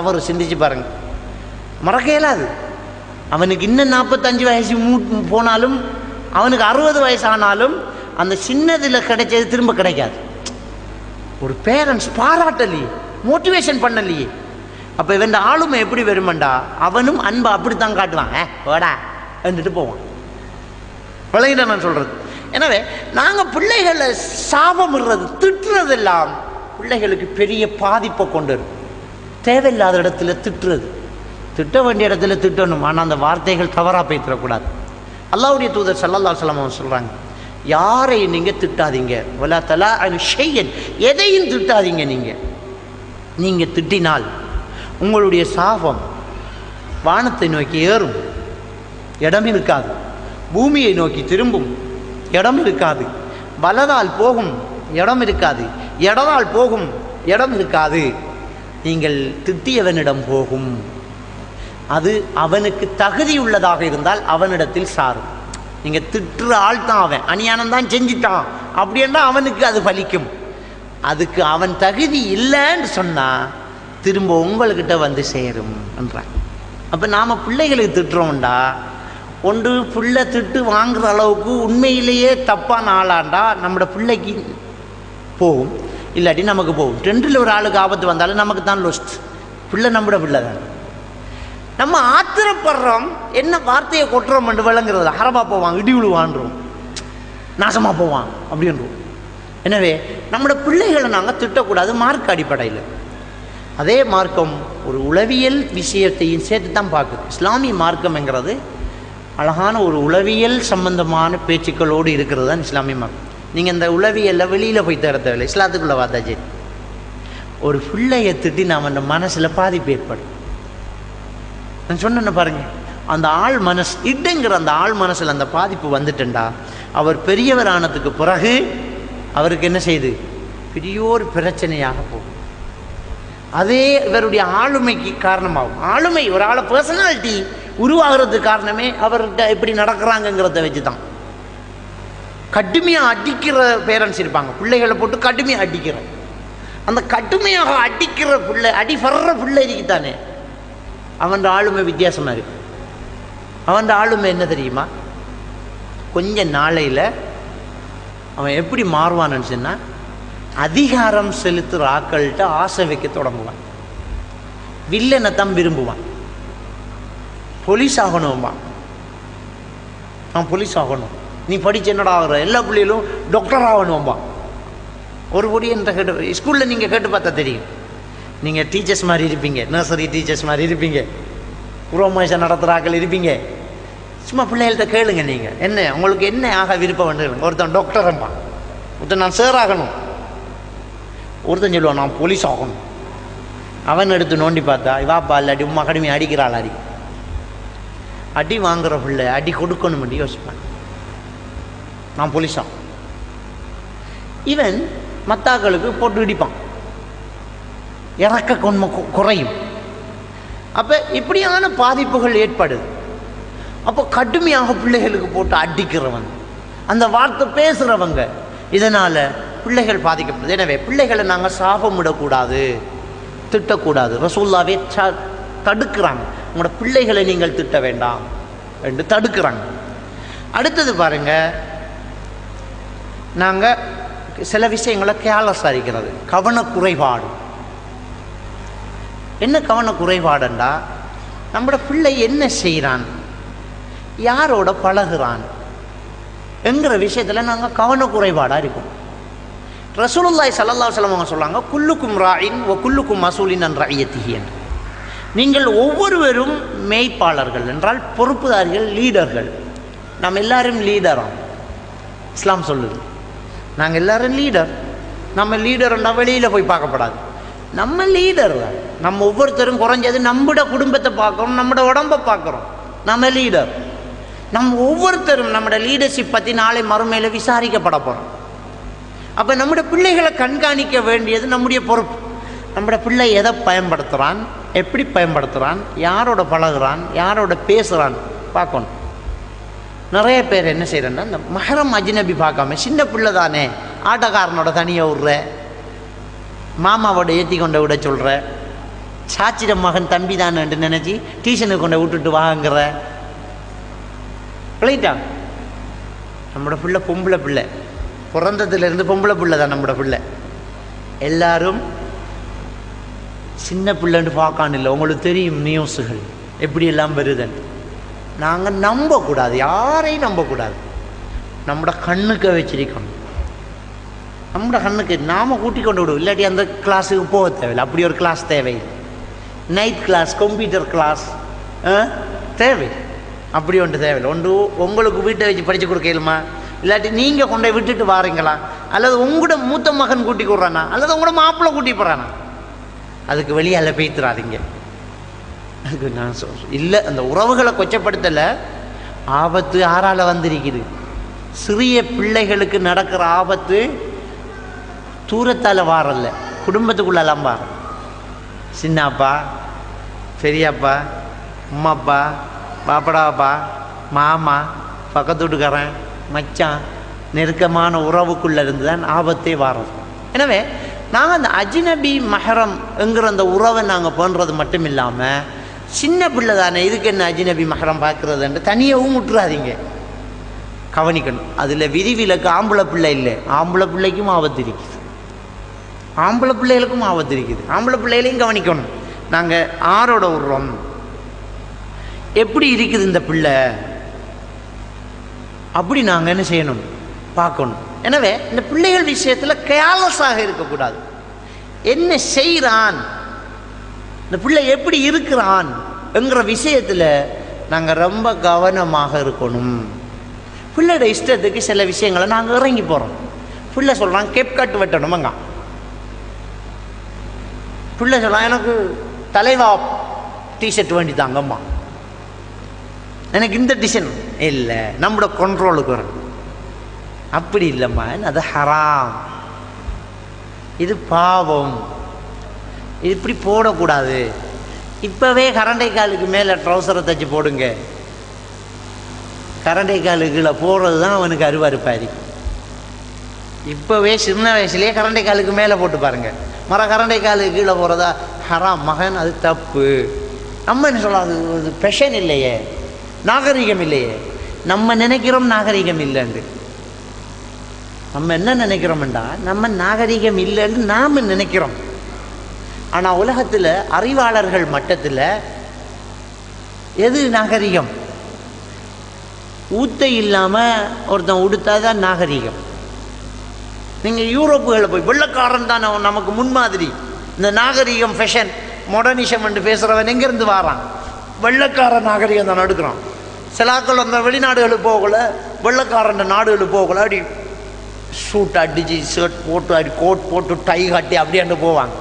அவர் சிந்திச்சு பாருங்க. மறக்க இயலாது. அவனுக்கு இன்னும் நாற்பத்தஞ்சு வயசு மூ போனாலும் அவனுக்கு அறுபது வயசானாலும் அந்த சின்னதில் கிடைச்சது திரும்ப கிடைக்காது. ஒரு பேரண்ட்ஸ் பாராட்டலையே மோட்டிவேஷன் பண்ணலையே. அப்போ இவன் ஆளுமை எப்படி வருமண்டா? அவனும் அன்பை அப்படித்தான் காட்டுவான். ஏ வாடா வந்துட்டு போவான். விளையிட நான் சொல்கிறது எனவே நாங்கள் பிள்ளைகளை சாபமிடுறது திட்டுறதெல்லாம் பிள்ளைகளுக்கு பெரிய பாதிப்பை கொண்டு வரும் தேவையில்லாத இடத்துல திட்டுறது. திட்ட வேண்டிய இடத்துல திட்டணும். ஆனால் அந்த வார்த்தைகள் தவறாக பேசிடக்கூடாது அல்லாவுடைய தூதர் சல்லல்லா சலாம் சொல்கிறாங்க யாரை நீங்கள் திட்டாதீங்க? வலா தலா அது ஷெய்யன் எதையும் திட்டாதீங்க நீங்கள் நீங்கள் திட்டினால் உங்களுடைய சாபம் வானத்தை நோக்கி ஏறும். இடம் இருக்காது. பூமியை நோக்கி திரும்பும். இடம் இருக்காது. வலதால் போகும். இடம் இருக்காது. இடதால் போகும். இடம் இருக்காது. நீங்கள் திட்டியவனிடம் போகும். அது அவனுக்கு தகுதி உள்ளதாக இருந்தால் அவனிடத்தில் சாரும். நீங்கள் திட்டுற ஆள் தான் அவன். அநியானம் தான் செஞ்சிட்டான். அப்படின்னா அவனுக்கு அது பலிக்கும். அதுக்கு அவன் தகுதி இல்லைன்னு சொன்னால் திரும்ப உங்கள்கிட்ட வந்து சேரும் என்றான் அப்போ நாம் பிள்ளைகளுக்கு திட்டுறோம்டா. ஒன்று பிள்ளை திட்டு வாங்குற அளவுக்கு உண்மையிலேயே தப்பான ஆளாண்டா. நம்மளோட பிள்ளைக்கு போகும். இல்லாட்டி நமக்கு போகும். ரெண்டில் ஒரு ஆளுக்கு ஆபத்து வந்தாலும் நமக்கு தான் லொஸ்ட் பிள்ளை நம்மட பிள்ளை தான். நம்ம ஆத்திரப்படுறோம் என்ன வார்த்தையை கொட்டுறோம் என்று விளங்குறது ஹரபா போவான் இடி விழுவான்றோம். நாசமாக போவான் அப்படின்றோம். எனவே நம்மளோட பிள்ளைகளை நாங்கள் திட்டக்கூடாது மார்க் அடிப்படையில். அதே மார்க்கம் ஒரு உளவியல் விஷயத்தையும் சேர்த்து தான் பார்க்குது. இஸ்லாமிய மார்க்கம்ங்கிறது அழகான ஒரு உளவியல் சம்பந்தமான பேச்சுக்களோடு இருக்கிறது தான் இஸ்லாமிய மார்க்கம். நீங்கள் இந்த உளவியலில் வெளியில் போய் தர தேவையில்லை இஸ்லாத்துக்குள்ளே பார்த்தா சரி ஒரு பிள்ளையை திட்டி நாம் அந்த மனசில் பாதிப்பு ஏற்படும். நான் சொன்னேன்னு பாருங்க. அந்த ஆள் மனசு இட்டுங்கிற அந்த ஆள் மனசில் அந்த பாதிப்பு வந்துட்டுண்டா அவர் பெரியவர் ஆனதுக்கு பிறகு அவருக்கு என்ன செய்யுது பெரியோர் பிரச்சனையாக போகும். அதே இவருடைய ஆளுமைக்கு காரணமாகும். ஆளுமை ஒரு ஆளை பர்சனாலிட்டி உருவாகிறதுக்கு காரணமே அவர்கிட்ட எப்படி நடக்கிறாங்கங்கிறத வச்சு தான் கடுமையாக அடிக்கிற பேரண்ட்ஸ் இருப்பாங்க. பிள்ளைகளை போட்டு கடுமையாக அடிக்கிற அந்த கடுமையாக அடிக்கிற பிள்ளை அடி வர்ற பிள்ளை இருக்குத்தானே அவன் ஆளுமை வித்தியாசமாக இருக்கு. அவன் ஆளுமை என்ன தெரியுமா? கொஞ்ச நாளையில் அவன் எப்படி மாறுவான்னு சொன்னால் அதிகாரம் செலுத்துகிற ஆக்கள்கிட்ட ஆசை வைக்க தொடங்குவான். வில்லனை தான் விரும்புவான். போலீஸ் ஆகணும்பா நான் போலீஸ் ஆகணும். நீ படிச்சு என்னடா ஆகிற? எல்லா பிள்ளைகளும் டாக்டர் ஆகணும்பா ஒரு பொடி என்ற கேட்டு ஸ்கூலில் நீங்கள் கேட்டு பார்த்தா தெரியும். நீங்கள் டீச்சர்ஸ் மாதிரி இருப்பீங்க. நர்சரி டீச்சர்ஸ் மாதிரி இருப்பீங்க. குரோமேஷன் நடத்துகிற ஆக்கள் இருப்பீங்க. சும்மா பிள்ளைகள்கிட்ட கேளுங்க நீங்கள் என்ன? உங்களுக்கு என்ன ஆக விருப்பம் வந்து ஒருத்தன் டாக்டர் அம்மா ஒருத்தன் நான் சேர் ஆகணும். ஒருத்தன் சொல்லுவான் நான் போலீஸ் ஆகணும். அவன் எடுத்து நோண்டி பார்த்தா இவாப்பா இல்லாட்டி உமா கடுமையாக அடிக்கிறாள் அடி. அடி வாங்குற பிள்ளை அடி கொடுக்கணும் யோசிப்பான். நான் போலீஸா இவன் மத்தாக்களுக்கு போட்டு இடிப்பான். இறக்க கொன்மை குறையும். அப்போ இப்படியான பாதிப்புகள் ஏற்படுது. அப்போ கடுமையாக பிள்ளைகளுக்கு போட்டு அடிக்கிறவன் அந்த வார்த்தை பேசுகிறவங்க இதனால் பிள்ளைகள் பாதிக்கப்படுது. எனவே பிள்ளைகளை நாங்கள் சாபமிடக்கூடாது திட்டக்கூடாது. ரசூல்லாவே ச தடுக்கிறாங்க. உங்களோட பிள்ளைகளை நீங்கள் திட்ட வேண்டாம் என்று தடுக்கிறாங்க. அடுத்தது பாருங்க நாங்கள் சில விஷயங்களை கேர்லஸ் இருக்கிறது கவனக்குறைபாடு. என்ன கவனக்குறைபாடுண்டா? நம்மளோட பிள்ளை என்ன செய்கிறான் யாரோட பழகுறான்? என்கிற விஷயத்தில் நாங்கள் கவனக்குறைபாடாக இருக்கும். ரசூலுல்லாய் சல்லல்லா சொல்லம் அவங்க சொல்றாங்க குல்லுக்கும் ராயின் ஓ குல்லுக்கும் மசூலின் என்ற ஐயத்திகியன் நீங்கள் ஒவ்வொருவரும் மேய்ப்பாளர்கள் என்றால் பொறுப்புதாரிகள் லீடர்கள் நாம் எல்லாரும் லீடராம் இஸ்லாம் சொல்லுது. நாங்கள் எல்லாரும் லீடர் நம்ம லீடர்னா வெளியில் போய் பார்க்கப்படாது. நம்ம லீடர் தான் நம்ம ஒவ்வொருத்தரும் குறைஞ்சது நம்மட குடும்பத்தை பார்க்குறோம் நம்மட உடம்பை பார்க்குறோம். நம்ம லீடர் நம்ம ஒவ்வொருத்தரும் நம்மட லீடர்ஷிப் பற்றி நாளை மறுமையில் விசாரிக்கப்பட போகிறோம் அப்போ நம்முடைய பிள்ளைகளை கண்காணிக்க வேண்டியது நம்முடைய பொறுப்பு. நம்முடைய பிள்ளை எதை பயன்படுத்துகிறான் எப்படி பயன்படுத்துகிறான் யாரோட பழகுறான் யாரோட பேசுகிறான் பார்க்கணும். நிறைய பேர் என்ன செய்கிறேன்னா இந்த மஹரம் அஜ்னபி பார்க்காம சின்ன பிள்ளை தானே ஆட்டோக்காரனோட தனியாக விட்ற மாமாவோட ஏற்றி கொண்டு விட சொல்கிற சாச்சிட மகன் தம்பி தானேன்ட்டு நினச்சி டியூஷனுக்கு கொண்டு விட்டுட்டு வாங்குற. பிள்ளைட்டான் நம்மளோட பிள்ளை பொம்பளை பிள்ளை. பிறந்ததுலேருந்து பொம்பளை பிள்ளை தான் நம்மளோட பிள்ளை. எல்லாரும் சின்ன பிள்ளைன்னு பார்க்கான் இல்லை. உங்களுக்கு தெரியும் நியூஸுகள் எப்படியெல்லாம் வருதுன்னு. நாங்கள் நம்பக்கூடாது யாரையும் நம்பக்கூடாது. நம்மட கண்ணுக்கு வச்சிருக்கணும். நம்மட கண்ணுக்கு நாம் கூட்டி கொண்டு விடுவோம். இல்லாட்டி அந்த கிளாஸுக்கு போக தேவையில்லை. அப்படி ஒரு கிளாஸ் தேவையில்லை. நைட் கிளாஸ் கம்ப்யூட்டர் கிளாஸ் தேவை அப்படி ஒன்று தேவையில்லை. ஒன்று உங்களுக்கு வீட்டை வச்சு படித்து கொடுக்கலுமா? இல்லாட்டி நீங்கள் கொண்டு போய் விட்டுட்டு வாரீங்களா? அல்லது உங்களோட மூத்த மகன் கூட்டி கொடுறானா? அல்லது உங்களோட மாப்பிள்ளை கூட்டி போகிறானா அதுக்கு வெளியால் பேத்துறாதீங்க அதுக்கு நான் சொல் இல்லை அந்த உறவுகளை கொச்சப்படுத்தலை. ஆபத்து ஆறால் வந்திருக்குது. சிறிய பிள்ளைகளுக்கு நடக்கிற ஆபத்து தூரத்தால் வாரல்ல குடும்பத்துக்குள்ளெல்லாம் வார சின்னப்பா பெரியப்பா அம்மாப்பா பாப்படாப்பா மாமா பக்கத்து வீட்டுக்காரன் மச்சான் நெருக்கமான உறவுக்குள்ளே இருந்து தான் ஆபத்தே வாரம். எனவே நாங்கள் அந்த அஜினபி மஹரம் என்கிற அந்த உறவை நாங்கள் பண்ணுறது மட்டும் இல்லாமல் சின்ன பிள்ளை தானே இதுக்கு என்ன அஜினபி மகரம் பார்க்குறதுன்ட்டு தனியாகவும் விட்டுறாதீங்க கவனிக்கணும். அதில் விதிவிலக்கு ஆம்பளை பிள்ளை இல்லை. ஆம்பளை பிள்ளைக்கும் ஆபத்து இருக்குது. ஆம்பளை பிள்ளைகளுக்கும் ஆபத்து இருக்குது. ஆம்பளை பிள்ளைகளையும் கவனிக்கணும். நாங்கள் ஆரோட விடுறோம் எப்படி இருக்குது இந்த பிள்ளை? அப்படி நாங்கள் என்ன செய்யணும்? பார்க்கணும். எனவே இந்த பிள்ளைகள் விஷயத்தில் கேர்லெஸ்ஸாக இருக்கக்கூடாது. என்ன செய்கிறான் இந்த பிள்ளை எப்படி இருக்கிறான் என்கிற விஷயத்தில் நாங்கள் ரொம்ப கவனமாக இருக்கணும். பிள்ளையோட இஷ்டத்துக்கு சில விஷயங்களை நாங்கள் இறங்கி போகிறோம் பிள்ளை சொல்கிறான் கேப் கட் வெட்டணுமங்க பிள்ளை சொல்கிறான் எனக்கு தலைவா டிஷர்ட் வேண்டி தாங்கம்மா எனக்கு இந்த டிசைன் இல்லை நம்மளோட கண்ட்ரோலுக்கு வரணும். அப்படி இல்லைம்மா அது ஹராம். இது பாவம். இப்படி போடக்கூடாது. இப்போவே கரண்டை காலுக்கு மேலே ட்ரௌசரை தச்சு போடுங்க. கரண்டை காலு கீழே போடுறது தான் அவனுக்கு அருவருப்பாரி இப்போவே சின்ன வயசுலேயே கரண்டை காலுக்கு மேலே போட்டு பாருங்கள் மர கரண்டை காலுக்கு கீழே போகிறதா ஹராம் மகன் அது தப்பு. நம்ம என்ன சொல்லலாம் அது அது பெஷன் இல்லையே. நாகரிகம் இல்லையே. நம்ம நினைக்கிறோம் நாகரிகம் இல்லைன்னு. நம்ம என்ன நினைக்கிறோம்டா? நம்ம நாகரிகம் இல்லைன்னு நாம் நினைக்கிறோம். ஆனால் உலகத்தில் அறிவாளர்கள் மட்டத்தில் எது நாகரிகம்? ஊத்தை இல்லாமல் ஒருத்தன் உடுத்தா தான் நாகரிகம். நீங்கள் யூரோப்புகளில் போய் வெள்ளக்காரன் தான் நமக்கு முன்மாதிரி. இந்த நாகரிகம் ஃபெஷன் மாடர்னிசம் என்று பேசுகிறவன் எங்கேருந்து வாரான்? வெள்ளக்கார நாகரிகம் தான் எடுக்கிறான். சிலாக்கள் அந்த வெளிநாடுகளுக்கு போகல வெள்ளக்காரன் நாடுகளுக்கு போகல அப்படி சூட் அடிச்சு ஷர்ட் போட்டு அப்படி கோட் போட்டு டை கட்டி அப்படியாண்டு போவாங்க.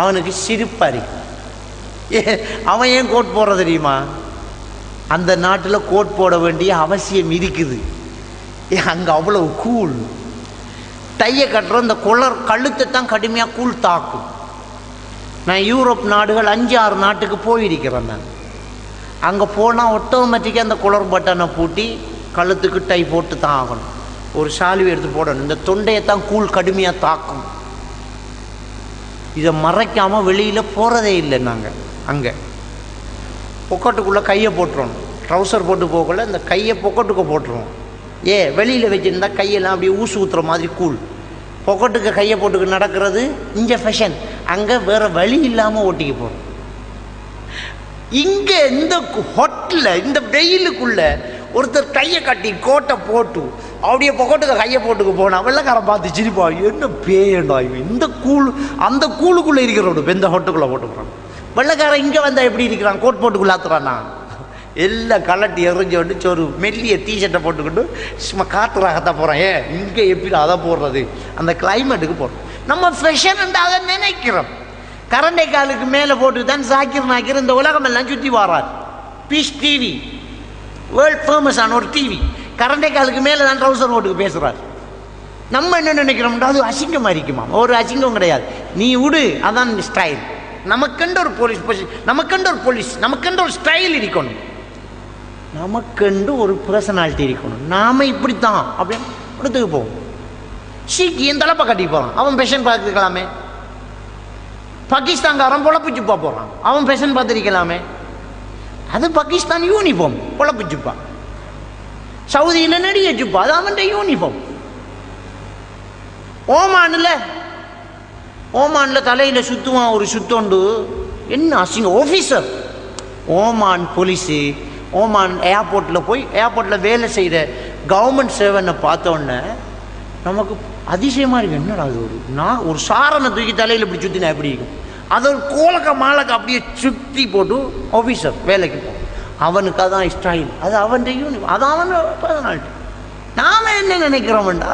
அவனுக்கு சிரிப்பாரி. ஏ அவன் ஏன் கோட் போடுற தெரியுமா? அந்த நாட்டில் கோட் போட வேண்டிய அவசியம் இருக்குது. ஏ அங்கே அவ்வளவு கூல் டையை கட்டுற இந்த குளர் கழுத்தை தான் கடுமையாக கூழ் தாக்கும். நான் யூரோப் நாடுகள் அஞ்சு ஆறு நாட்டுக்கு போயிருக்கிறேன் நான். அங்கே போனால் ஆட்டோமேட்டிக்காக அந்த குளர் பட்டனை பூட்டி கழுத்துக்கு டை போட்டு தான் ஆகணும். ஒரு சாலுவை எடுத்து போடணும். இந்த தொண்டையை தான் கூழ் கடுமையாக தாக்கும். இதை மறைக்காமல் வெளியில் போகிறதே இல்லை நாங்கள் அங்கே. பொக்கட்டுக்குள்ளே கையை போட்டுருவோம் ட்ரௌசர் போட்டு போகல இந்த கையை பொக்கட்டுக்கு போட்டுருவோம் ஏ வெளியில் வச்சுருந்தா கையெல்லாம் அப்படியே ஊசு ஊற்றுற மாதிரி கூழ் பொக்கட்டுக்கு கையை போட்டுக்கு நடக்கிறது இங்கே ஃபேஷன் அங்கே வேறு வழி இல்லாமல் ஓட்டிக்க போகிறோம் இங்கே இந்த ஹொட்டில் இந்த வெயிலுக்குள்ளே ஒருத்தர் கையை கட்டி கோட்டை போட்டு அப்படியே பொக்கட்டுக்கு கையை போட்டுக்கு போனா வெள்ளக்காரன் பார்த்து சிரிப்பா என்ன பேயண்டா இவன்? இந்த கூழ் அந்த கூழுக்குள்ளே இருக்கிறவனு இந்த ஹோட்டுக்குள்ளே போட்டுக்கிறான். வெள்ளக்காரன் இங்கே வந்தால் எப்படி இருக்கிறான்? கோட் போட்டுக்குள்ளாத்துறானா எல்லாம் கலட்டி எறிஞ்சு வந்து ஒரு மெல்லிய டிஷர்ட்டை போட்டுக்கிட்டு சும்மா காற்றுலாகத்தான் போகிறேன் ஏன் இங்கே எப்படி அதை போடுறது? அந்த கிளைமேட்டுக்கு போடுறோம் நம்ம ஃபெஷன் அதை நினைக்கிறோம். கரண்டை காலுக்கு மேலே போட்டு தான் சாக்கிர் நாக்கிர் இந்த உலகம் எல்லாம் சுற்றி வாரார் பீஸ் டிவி வேர்ல்ட் ஃபேமஸான ஒரு டிவி கரண்டே காலுக்கு மேலே தான் ட்ரௌசர் ஓட்டுக்கு பேசுகிறார் நம்ம என்ன நினைக்கிறோம்னா அது அசிங்கமாக இருக்குமா ஒரு அசிங்கம் கிடையாது. நீ விடு அதான் ஸ்டைல் நமக்கென்று ஒரு போலீஸ் பொசிஷன் நமக்கென்று ஒரு போலீஸ் நமக்கென்று ஒரு ஸ்டைல் இருக்கணும். நமக்கென்று ஒரு பர்சனாலிட்டி இருக்கணும். நாம இப்படித்தான். அப்படின்னு இடத்துக்கு போவோம். சீக்கி என் தலைப்பை கட்டி போகிறான் அவன் பெஷன் பார்த்துக்கலாமே. பாகிஸ்தான்காரன் பொழப்பிச்சுப்பா போகிறான் அவன் ஃபேஷன் பார்த்துருக்கலாமே. அது பாகிஸ்தான் யூனிஃபார்ம் பொழப்பிச்சுப்பா சவுதியில் நடிகை ஜிப்பா. அது அவன் யூனிஃபார்ம் ஓமானில் ஓமானில் தலையில் சுற்றுவான் ஒரு சுத்தோண்டு. என்ன அசிங்க ஆஃபீஸர் ஓமான் போலீஸு ஓமான் ஏர்போர்ட்டில் போய் ஏர்போர்ட்டில் வேலை செய்கிற கவர்மெண்ட் சேவனை பார்த்தோன்னே நமக்கு அதிசயமாக இருக்குது என்னடா அது ஒரு நான் ஒரு சாரனை தூக்கி தலையில் இப்படி சுற்றினா எப்படி இருக்கும்? அதை ஒரு கோலக்க மாலக்க அப்படியே சுற்றி போட்டு ஆஃபீஸர் வேலைக்கு போ. அவனுக்கு அதான் ஸ்டைல் அது அவன் யூனி அது அவன் பர்சனாலிட்டி நாம் என்ன நினைக்கிறோம்டா?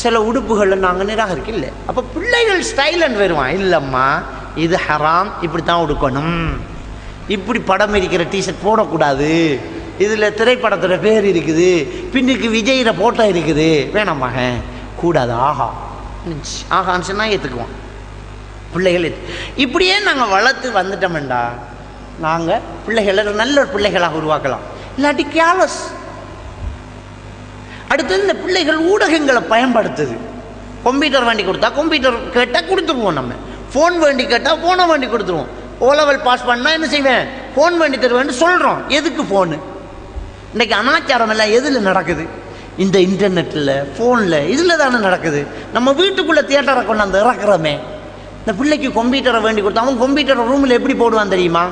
சில உடுப்புகளை நாங்கள் நிராகரிக்க இல்லை. அப்போ பிள்ளைகள் ஸ்டைலன் வருவான். இல்லைம்மா இது ஹராம் இப்படி தான் உடுக்கணும். இப்படி படம் இருக்கிற டிஷர்ட் போடக்கூடாது. இதில் திரைப்படத்தோட பேர் இருக்குது. பின்னுக்கு விஜயிற போட்டோ இருக்குது. வேணாமாக கூடாது. ஆஹா. ஆஹான்னு சொன்னால் ஏற்றுக்குவோம் பிள்ளைகள் இப்படியே நாங்கள் வளர்த்து வந்துட்டோம்டா. நாங்கள் பிள்ளைகளை நல்ல பிள்ளைகளாக உருவாக்கலாம். இல்லாட்டி கேர்லஸ் அடுத்தது இந்த பிள்ளைகள் ஊடகங்களை பயன்படுத்துது. கம்ப்யூட்டர் வேண்டி கொடுத்தா கம்ப்யூட்டர் கேட்டால் கொடுத்துருவோம் நம்ம. ஃபோன் வேண்டி கேட்டால் ஃபோனை வேண்டி கொடுத்துருவோம் ஓ லெவல் பாஸ் பண்ணால் என்ன செய்வேன்? ஃபோன் வேண்டி தருவேன்னு சொல்கிறோம் எதுக்கு ஃபோனு இன்றைக்கி அனாச்சாரம் எல்லாம் எதில் நடக்குது? இந்த இன்டர்நெட்டில் ஃபோனில் இதில் தானே நடக்குது. நம்ம வீட்டுக்குள்ளே தியேட்டரை கொண்டாந்து இறக்குறோமே. இந்த பிள்ளைக்கு கம்ப்யூட்டரை வேண்டி கொடுத்தா அவன் கம்ப்யூட்டரை ரூமில் எப்படி போடுவான் தெரியுமா?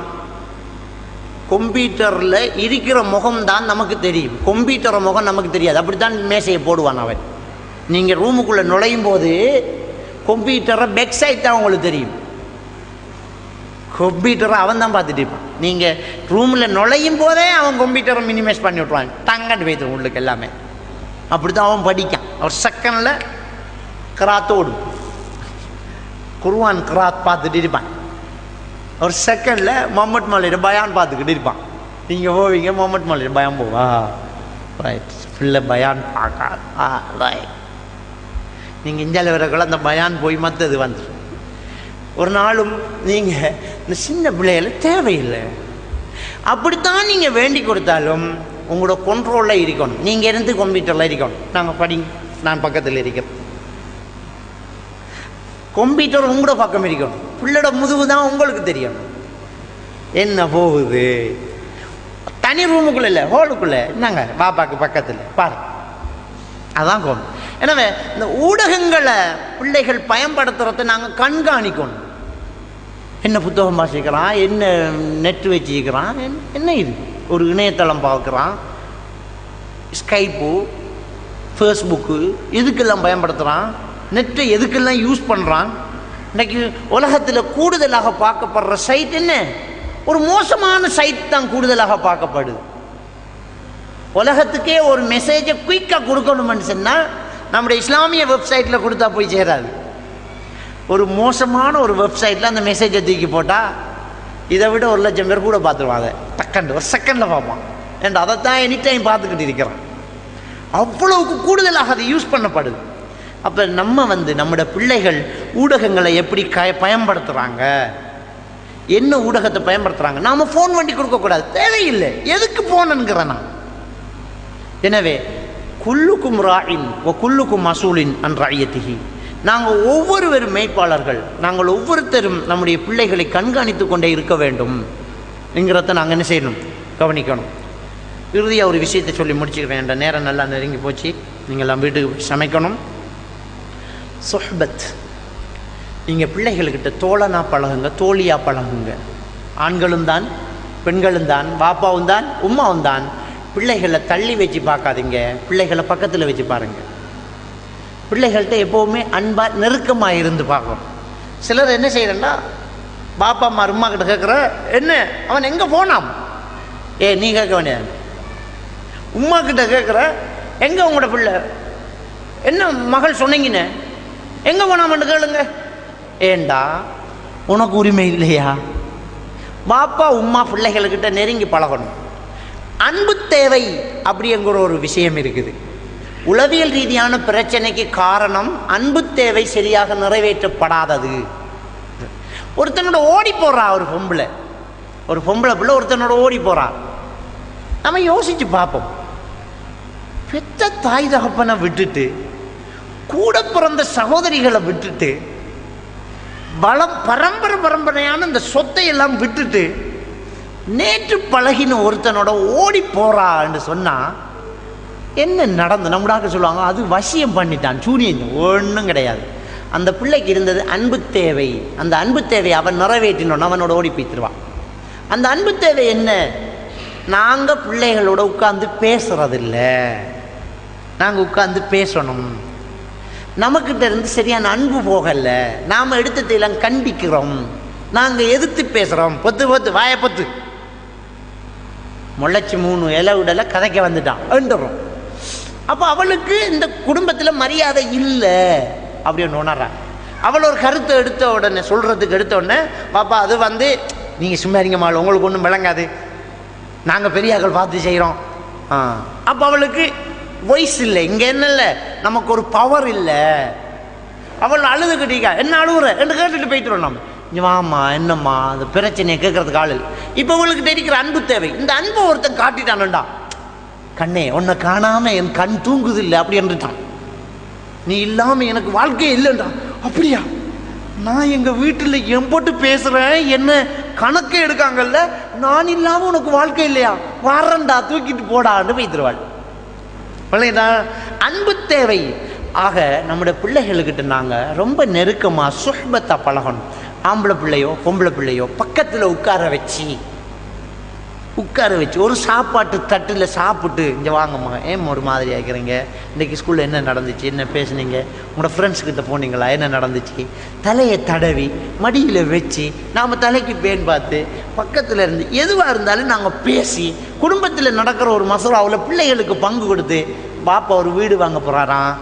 கம்ப்யூட்டரில் இருக்கிற முகம்தான் நமக்கு தெரியும். கம்ப்யூட்டரை முகம் நமக்கு தெரியாது. அப்படித்தான் மேசையை போடுவான் அவன். நீங்கள் ரூமுக்குள்ளே நுழையும் போது கம்ப்யூட்டரை பெக் சைட் தான் உங்களுக்கு தெரியும். கம்ப்யூட்டரை அவன் தான் பார்த்துட்டு இருப்பான். நீங்கள் ரூமில் நுழையும் போதே அவன் கம்ப்யூட்டரை மினிமைஸ் பண்ணி விட்ருவான் டங்கன்னு போய்த்து உங்களுக்கு எல்லாமே. அப்படி தான் அவன் படிக்கான். அவர் செகண்டில் கிராத்தோடும் குர்வான் கிராத் பார்த்துட்டு இருப்பேன் ஒரு செகண்டில் மொஹம்மட் மலையிட பயான் பார்த்துக்கிட்டு இருப்பான் நீங்கள் போவீங்க மொஹம்மட் மலையிட பயம் போவா ரைட் பிள்ளை பயான் பார்க்க ஆ ரைட் நீங்கள் இந்தியாவில் வரக்குள்ள அந்த பயான் போய் மற்றது வந்துடும் ஒரு நாளும் நீங்கள் இந்த சின்ன பிள்ளைகள தேவையில்லை அப்படித்தான் நீங்கள் வேண்டி கொடுத்தாலும் உங்களோட கொண்ட்ரோலில் இருக்கணும் நீங்கள் இருந்து கம்ப்யூட்டரில் இருக்கணும் நாங்கள் படிங்க நான் பக்கத்தில் இருக்கிறேன் கம்ப்யூட்டர் உங்களோட பக்கம் இருக்கணும். பிள்ளையோட முதுகு தான் உங்களுக்கு தெரியணும். என்ன போகுது? தனி ரூமுக்குள்ள இல்லை ஹோலுக்குள்ளே என்னங்க? பாப்பாக்கு பக்கத்தில். பாரு. அதான் கோம் எனவே இந்த ஊடகங்களை பிள்ளைகள் பயன்படுத்துகிறத நாங்கள் கண்காணிக்கணும். என்ன புத்தகம் வாசிக்கிறான்? என்ன நெட் வச்சுக்கிறான் என்ன- என்ன இது? ஒரு இணையதளம் பார்க்குறான். ஸ்கைப்பு ஃபேஸ்புக்கு இதுக்கெல்லாம் பயன்படுத்துகிறான் நெட்டை எதுக்கெல்லாம் யூஸ் பண்ணுறான் இன்றைக்கி உலகத்தில் கூடுதலாக பார்க்கப்படுற சைட் என்ன? ஒரு மோசமான சைட் தான் கூடுதலாக பார்க்கப்படுது. உலகத்துக்கே ஒரு மெசேஜை குயிக்காக கொடுக்கணும்னு சொன்னால் நம்முடைய இஸ்லாமிய வெப்சைட்டில் கொடுத்தா போய் சேராது. ஒரு மோசமான ஒரு வெப்சைட்டில் அந்த மெசேஜை தூக்கி போட்டால் இதை விட ஒரு லட்சம் பேர் கூட பார்த்துருவாங்க. டக்கண்டு ஒரு செகண்டில் பார்ப்பான். ஏன்டா அதைத்தான் எனி டைம் பார்த்துக்கிட்டு இருக்கிறான். அவ்வளவுக்கு கூடுதலாக அது யூஸ் பண்ணப்படுது. அப்போ நம்ம வந்து நம்முடைய பிள்ளைகள் ஊடகங்களை எப்படி க பயன்படுத்துகிறாங்க என்ன ஊடகத்தை பயன்படுத்துகிறாங்க நாம் ஃபோன் வண்டி கொடுக்கக்கூடாது தேவையில்லை. எதுக்கு ஃபோனுங்கிறேன் நான். எனவே குல்லுக்கும் ராயின் ஓ குல்லுக்கும் மசூலின் அன் ஐயத்திகி நாங்கள் ஒவ்வொருவரும் மேய்ப்பாளர்கள் நாங்கள் ஒவ்வொருத்தரும் நம்முடைய பிள்ளைகளை கண்காணித்து கொண்டே இருக்க வேண்டும். என்கிறத நாங்கள் என்ன செய்யணும்? கவனிக்கணும். இறுதியாக ஒரு விஷயத்தை சொல்லி முடிச்சுக்கிறேன். என்ற நேரம் நல்லா நெருங்கி போச்சு. நீங்கள்லாம் வீட்டுக்கு சமைக்கணும். சொஹ்பத். நீங்கள் பிள்ளைகள்கிட்ட தோழனா பழகுங்க தோழியா பழகுங்க. ஆண்களும் தான் பெண்களும் தான் பாப்பாவும் தான் உம்மாவும் தான். பிள்ளைகளை தள்ளி வச்சு பார்க்காதீங்க பிள்ளைகளை பக்கத்தில் வச்சு பாருங்கள் பிள்ளைகள்கிட்ட எப்போவுமே அன்பாக நெருக்கமாக இருந்து பார்க்கணும். சிலர் என்ன செய்கிறேன்னா பாப்பா அம்மா அம்மா கிட்ட கேட்குற என்ன? அவன் எங்கே போனான்? ஏ நீ கேட்க வேண்டிய உமா கிட்ட கேட்குற எங்கே உங்களோட பிள்ளை? என்ன மகள் சொன்னீங்கன்னு? எங்கே போனாமன்னு கேளுங்க. ஏண்டா உனக்கு உரிமை இல்லையா? பாப்பா உம்மா பிள்ளைகள்கிட்ட நெருங்கி பழகணும். அன்பு தேவை அப்படிங்கிற ஒரு விஷயம் இருக்குது. உளவியல் ரீதியான பிரச்சனைக்கு காரணம் அன்பு தேவை சரியாக நிறைவேற்றப்படாதது. ஒருத்தனோட ஓடி போறா ஒரு பொம்பளை. ஒரு பொம்பளை பிள்ளை ஒருத்தனோட ஓடி போறா. நம்ம யோசிச்சு பார்ப்போம். பெத்த தாய் தகப்பனை விட்டுட்டு கூட பிறந்த சகோதரிகளை விட்டுட்டு பலம் பரம்பரை பரம்பரையான இந்த சொத்தை எல்லாம் விட்டுட்டு நேற்று பழகின ஒருத்தனோட ஓடி போறான்னு சொன்னா என்ன நடந்து நம்மடாக்க சொல்லுவாங்க அது வசியம் பண்ணிட்டான் சூரியன் ஒன்றும் கிடையாது. அந்த பிள்ளைக்கு இருந்தது அன்பு தேவை. அந்த அன்பு தேவை அவன் நிறைவேற்றினோன்னு அவனோட ஓடி போய்த்துருவான் அந்த அன்பு தேவை என்ன? நாங்கள் பிள்ளைகளோட உட்காந்து பேசுறதில்ல. நாங்கள் உட்காந்து பேசணும். நமக்கிட்ட இருந்து சரியான அன்பு போகலை. நாம் எடுத்ததையெல்லாம் கண்டிக்கிறோம். நாங்கள் எதிர்த்து பேசுகிறோம் பொத்து பொத்து வாயை பொத்து. முளைச்சி மூணு இலை விடல கதைக்க வந்துட்டான். என்றுறோம் அப்போ அவளுக்கு இந்த குடும்பத்தில் மரியாதை இல்லை. அப்படின்னு உணர்றான் அவள் ஒரு கருத்தை எடுத்த உடனே சொல்கிறதுக்கு எடுத்த உடனே பாப்பா அது வந்து நீங்கள் சும்மா இருங்க மாள் உங்களுக்கு ஒன்றும் விளங்காது. நாங்கள் பெரியாக்கள் பார்த்து செய்கிறோம் ஆ. அப்போ அவளுக்கு வயசு இல்லை. இங்கே என்ன இல்லை? நமக்கு ஒரு பவர் இல்லை. அவள் அழுதுகிட்டீங்க. என்ன அழுகுற என்று கேட்டுட்டு போயிட்டுறோம் நம்ம வாமா வாம்மா என்னம்மா? அந்த பிரச்சனையை கேட்கறதுக்கு ஆள் இப்போ உங்களுக்கு தெரிக்கிற அன்பு தேவை. இந்த அன்பை ஒருத்தன் காட்டிட்டானுண்டா. கண்ணே உன்னை காணாம என் கண் தூங்குது இல்லை அப்படி என்றுட்டான் நீ இல்லாம எனக்கு வாழ்க்கையே இல்லைன்றா அப்படியா? நான் எங்க வீட்டில் என் போட்டு பேசுறேன் என்ன கணக்கு எடுக்காங்கல்ல? நான் இல்லாம உனக்கு வாழ்க்கை இல்லையா? வரண்டா தூக்கிட்டு போடான்னு வைத்திருவாள் பிள்ளைங்களா அன்பு தேவை. ஆக நம்முடைய பிள்ளைகளுக்கிட்ட நாங்கள் ரொம்ப நெருக்கமாக சுஹ்பத்தை பழகணும். ஆம்பளை பிள்ளையோ பொம்பளை பிள்ளையோ பக்கத்தில் உட்கார வச்சு உட்கார வச்சு ஒரு சாப்பாட்டு தட்டில் சாப்பிட்டு இங்கே வாங்கம்மா ஏன் ஒரு மாதிரி ஆகிறீங்க இன்றைக்கி ஸ்கூலில் என்ன நடந்துச்சு? என்ன பேசுனீங்க? உங்களோட ஃப்ரெண்ட்ஸ்கிட்ட போனீங்களா? என்ன நடந்துச்சு? தலையை தடவி மடியில் வச்சு நாம் தலைக்கு பேன் பார்த்து பக்கத்தில் இருந்து எதுவாக இருந்தாலும் நாங்கள் பேசி குடும்பத்தில் நடக்கிற ஒரு மசோலாவில் பிள்ளைகளுக்கு பங்கு கொடுத்து பாப்பா ஒரு வீடு வாங்க போகிறாராம்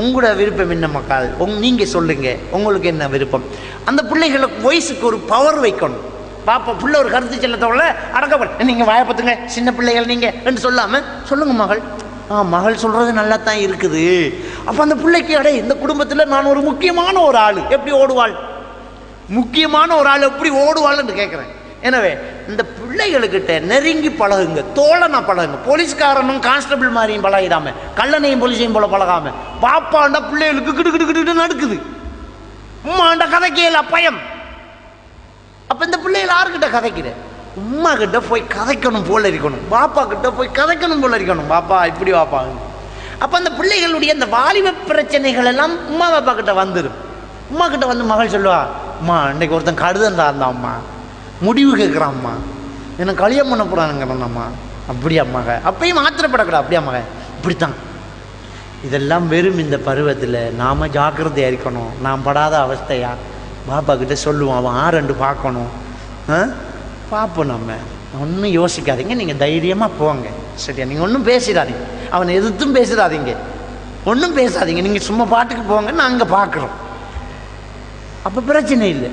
உங்களோட விருப்பம் என்ன மக்கள் உங் நீங்கள் சொல்லுங்கள் உங்களுக்கு என்ன விருப்பம்? அந்த பிள்ளைகளுக்கு வயசுக்கு ஒரு பவர் வைக்கணும். பாப்பா பிள்ளை ஒரு கருத்து செல்லத்தோட அடக்கப்பட நீங்கள் வாயப்பத்துங்க சின்ன பிள்ளைகள் நீங்கள் என்று சொல்லாமல் சொல்லுங்கள் மகள். ஆ மகள் சொல்கிறது நல்லா தான் இருக்குது. அப்போ அந்த பிள்ளைக்கு அடே இந்த குடும்பத்தில் நான் ஒரு முக்கியமான ஒரு ஆள். எப்படி ஓடுவாள்? முக்கியமான ஒரு ஆள் எப்படி ஓடுவாள்னு கேட்குறேன் எனவே இந்த பிள்ளைகளுக்கிட்ட நெருங்கி பழகுங்க தோழனா பழகுங்க. போலீஸ்காரனும் கான்ஸ்டபிள் மாதிரியும் பழகிடாம கல்லணையும் போலீஸையும் போல பழகாம பாப்பாண்டா பிள்ளைகளுக்கு கிடு கிடு கிடு நடக்குது. உம்மாண்ட கதைக்கல பயம். அப்போ இந்த பிள்ளைகள் யாருக்கிட்ட கதைக்கிறேன் உம்மா கிட்ட போய் கதைக்கணும் போல இருக்கணும். பாப்பா கிட்ட போய் கதைக்கணும் போல இருக்கணும். பாப்பா இப்படி பாப்பா. அப்போ அந்த பிள்ளைகளுடைய அந்த வாலிப பிரச்சனைகள் எல்லாம் உம்மா பாப்பா கிட்ட வந்துடும் உம்மா கிட்ட வந்து மகள் சொல்லுவா அம்மா இன்னைக்கு ஒருத்தன் கடுதம் தான் அம்மா முடிவு கேட்குறான்ம்மா எனக்கு கல்யாணம் பண்ண போறானுங்கிறான் அம்மா அப்படியா மக. அப்பயும் மாத்திரப்படக்கூடாது அப்படியா மக. இப்படித்தான். இதெல்லாம் வெறும் இந்த பருவத்தில் நாம் ஜாக்கிரதையாக இருக்கணும். நாம் படாத அவஸ்தையா? பாப்பா கிட்ட சொல்லுவோம் அவன் ஆரண்டு பார்க்கணும். ஆ? பார்ப்போம் நம்ம. ஒன்றும் யோசிக்காதீங்க. நீங்கள் தைரியமாக போங்க. சரியா? நீங்கள் ஒன்றும் பேசிடாதீங்க. அவனை எதிர்த்தும் பேசிடாதீங்க. ஒன்றும் பேசாதீங்க. நீங்கள் சும்மா பாட்டுக்கு போங்க. நாங்கள் பார்க்குறோம் அப்போ பிரச்சனை இல்லை.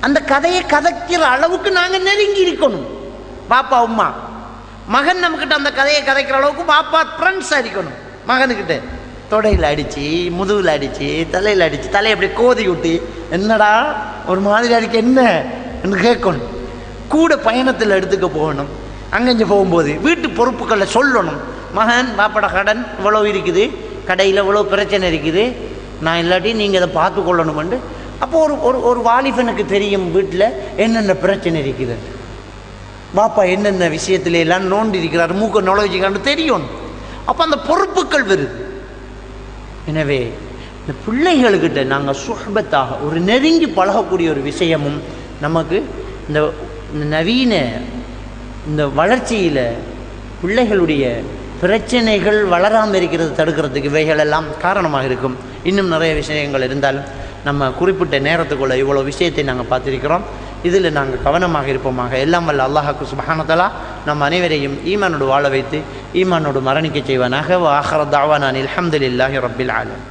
அந்த கதையை கதைக்கிற அளவுக்கு நாங்கள் நெருங்கி இருக்கணும். பாப்பா உம்மா. மகன் நம்மக்கிட்ட அந்த கதையை கதைக்கிற அளவுக்கு பாப்பா ஃப்ரெண்ட்ஸாக இருக்கணும். மகனுக்கிட்ட. தொடையில் அடித்து முதுகில் அடித்து தலையில் அடித்து தலையை அப்படி கோதி விட்டு என்னடா ஒரு மாதிரி அடிக்க என்ன? என்று கேட்கணும். கூட பயணத்தில் எடுத்துக்க போகணும். அங்கங்கே போகும்போது வீட்டு பொறுப்புகளை சொல்லணும். மகன் பாப்பட கடன் இவ்வளோ இருக்குது. கடையில் இவ்வளோ பிரச்சனை இருக்குது. நான் இல்லாட்டி நீங்கள் இதை பார்த்து கொள்ளணுமெண்டு அப்போ ஒரு ஒரு ஒரு வாலிபனுக்கு தெரியும் வீட்டில் என்னென்ன பிரச்சனை இருக்குது. பாப்பா என்னென்ன விஷயத்துல எல்லாம் நோண்டி இருக்கிறார் மூக்க நுழைச்சிக்கான்னு தெரியும். அப்போ அந்த பொறுப்புகள் வருது. எனவே இந்த பிள்ளைகளுக்கிட்ட நாங்கள் சுஹபத்தாக ஒரு நெருங்கி பழகக்கூடிய ஒரு விஷயமும் நமக்கு இந்த இந்த நவீன இந்த வளர்ச்சியில் பிள்ளைகளுடைய பிரச்சனைகள் வளராமல் இருக்கிறது தடுக்கிறதுக்கு இவைகள் எல்லாம் காரணமாக இருக்கும். இன்னும் நிறைய விஷயங்கள் இருந்தாலும் நம்ம குறிப்பிட்ட நேரத்துக்குள்ள இவ்வளோ விஷயத்தை நாங்கள் பார்த்துருக்கிறோம். இதில் நாங்கள் கவனமாக இருப்போமாக. எல்லாம் வல்ல அல்லாஹாக்கு சுபஹானத்தலா. நம் அனைவரையும் ஈமானோடு வாழ வைத்து ஈமானோடு மரணிக்க செய்வானாக ஆஹர தாவானான் அல்ஹம்துலில்லாஹி ரப்பில் ஆலம்